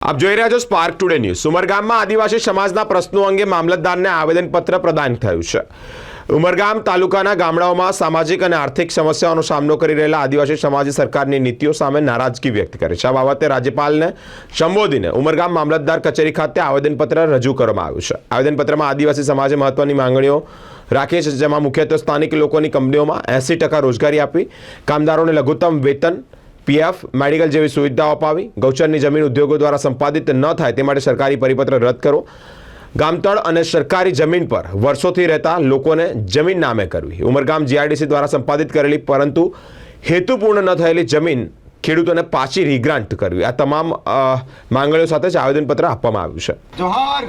આપ જોઈ રહ્યા છો સ્પાર્ક ટુડે ન્યૂઝ ઉમરગામમાં આદિવાસી સમાજના પ્રશ્નો અંગે મામલતદારને આવેદનપત્ર પ્રદાન થયું છે. ઉમરગામ તાલુકાના ગામડાઓમાં સામાજિક અને આર્થિક સમસ્યાઓનો સામનો કરી રહેલા આદિવાસી સમાજે સરકારની નીતિઓ સામે નારાજગી વ્યક્ત કરી છે. આ બાબતે રાજ્યપાલને સંબોધીને ઉમરગામ મામલતદાર કચેરી ખાતે આવેદનપત્ર રજૂ કરવામાં આવ્યું છે. આવેદનપત્રમાં આદિવાસી સમાજે મહત્વની માંગણીઓ રાખી છે, જેમાં મુખ્યત્વે સ્થાનિક લોકોની કંપનીઓમાં એંસી ટકા રોજગારી આપી કામદારોને લઘુત્તમ વેતન પીએફ મેડિકલ જેવી સુવિધાઓ અપાવી. ગૌચરની જમીન ઉદ્યોગો દ્વારા સંપાદિત ન થાય તે માટે સરકારી પરિપત્ર રદ કરો. ગામતળ અને સરકારી જમીન પર વર્ષોથી રહેતા લોકોને જમીન નામે કરવી. ઉમરગામ જીઆરડીસી દ્વારા સંપાદિત કરેલી પરંતુ હેતુપૂર્ણ ન થયેલી જમીન ખેડૂતોને પાછી રીગ્રાન્ટ કરવી. આ તમામ માંગણીઓ સાથે જ આવેદનપત્ર આપવામાં આવ્યું છે. જોહાર!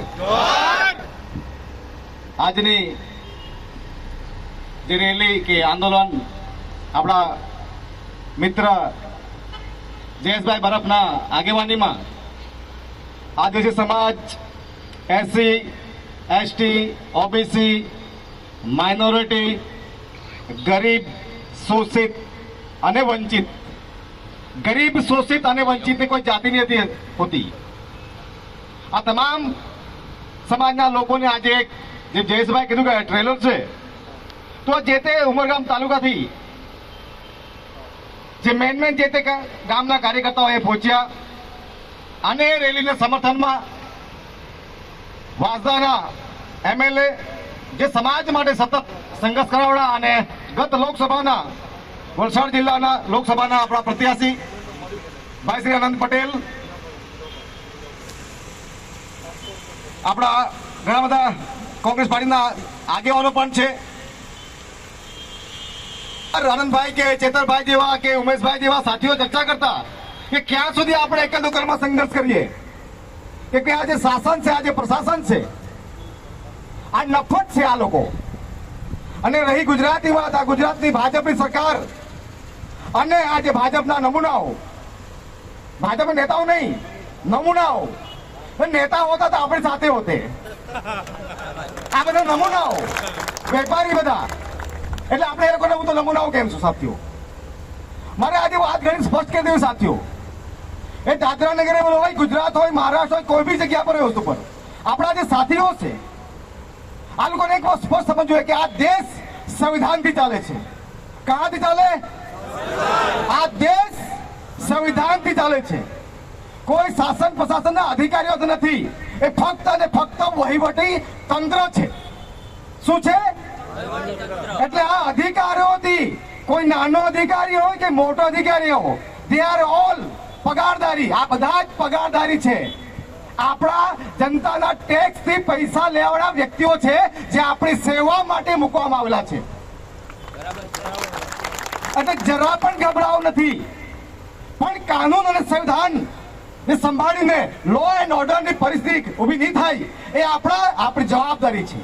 આજની રેલી કે આંદોલન આપણા મિત્ર જયેશભાઈ બરફના આગેવાનીમાં આદિવાસી સમાજ, એસસી, એસટી, ઓબીસી, માઇનોરિટી, ગરીબ, શોષિત અને વંચિત. ગરીબ, શોષિત અને વંચિતની કોઈ જાતિ નથી હોતી. આ તમામ સમાજના લોકોને આજે જે જયેશભાઈ કીધું કે ટ્રેલર છે, તો જે તે ઉમરગામ તાલુકાથી જે મેન મેન જે તે ગામના કાર્યકર્તાઓ એ પહોંચ્યા અને એ રેલીના સમર્થનમાં વાસદાના એમએલએ જે સમાજ માટે સતત સંઘર્ષ કરાવડા અને ગત લોકસભાના, વલસાડ જિલ્લાના લોકસભાના આપણા પ્રત્યાશી ભાઈ શ્રી આનંદ પટેલ, આપણા ઘણા બધા કોંગ્રેસ પાર્ટીના આગેવાનો પણ છે. આનંદભાઈ કે, ચેતરભાઈ જેવા કે, ઉમેશભાઈ જેવા સાથીઓ ચર્ચા કરતા કે ક્યાં સુધી આપણે એક જ દુકાનમાં સંઘર્ષ કરીએ? કે કે આ જે શાસન છે આ જે પ્રશાસન છે. આ નફત છે આ લોકો. અને રહી ગુજરાતી વાત, આ ગુજરાતની ભાજપની સરકાર. અને આ જે ભાજપના નમૂનાઓ. ભાજપના નેતાઓ નહીં, નમૂનાઓ. નેતા હોતા તો આપણી સાથે હોતે. આ બધા નમૂનાઓ. વેપારી બધા. એટલે આપણે એ લોકોને હું તો નમૂનાઓ કેમ છું, સાથીઓ? મારે આજે વાત ઘણી સ્પષ્ટ કહી દેવી, સાથીઓ. એ દાદરા નગર હોય ગુજરાત હોય, મહારાષ્ટ્ર હોય, કોઈ બી જગ્યા પર હોય વસ્તુ પર. આપણા જે સાથીઓ છે, આ લોકોને એક વાત સ્પષ્ટ સમજવું જોઈએ કે આ દેશ સંવિધાનથી ચાલે છે. કહાથી ચાલે? આ દેશ સંવિધાનથી ચાલે છે. કોઈ શાસન પ્રશાસનના અધિકારીઓ નથી. એ ફક્ત અને ફક્ત વહીવટી તંત્ર છે. શું છે? એટલે આ અધિકારીઓથી કોઈ નાનો અધિકારી હોય કે મોટો અધિકારી હોય દે આર ઓલ પગારદારી. આ બધા જ પગારદારી છે. આપણા જનતાના ટેક્સથી પૈસા લેવાના વ્યક્તિઓ છે જે આપણી સેવા માટે મૂકવામાં આવેલા છે. એટલે જરા પણ ગભરાવ નથી. પણ કાનૂન અને સંવિધાન ને સંભાળીને લો એન્ડ ઓર્ડરની પરિસ્થિતિ ઊભી નહીં થાય. એ આપણા આપણી જવાબદારી છે.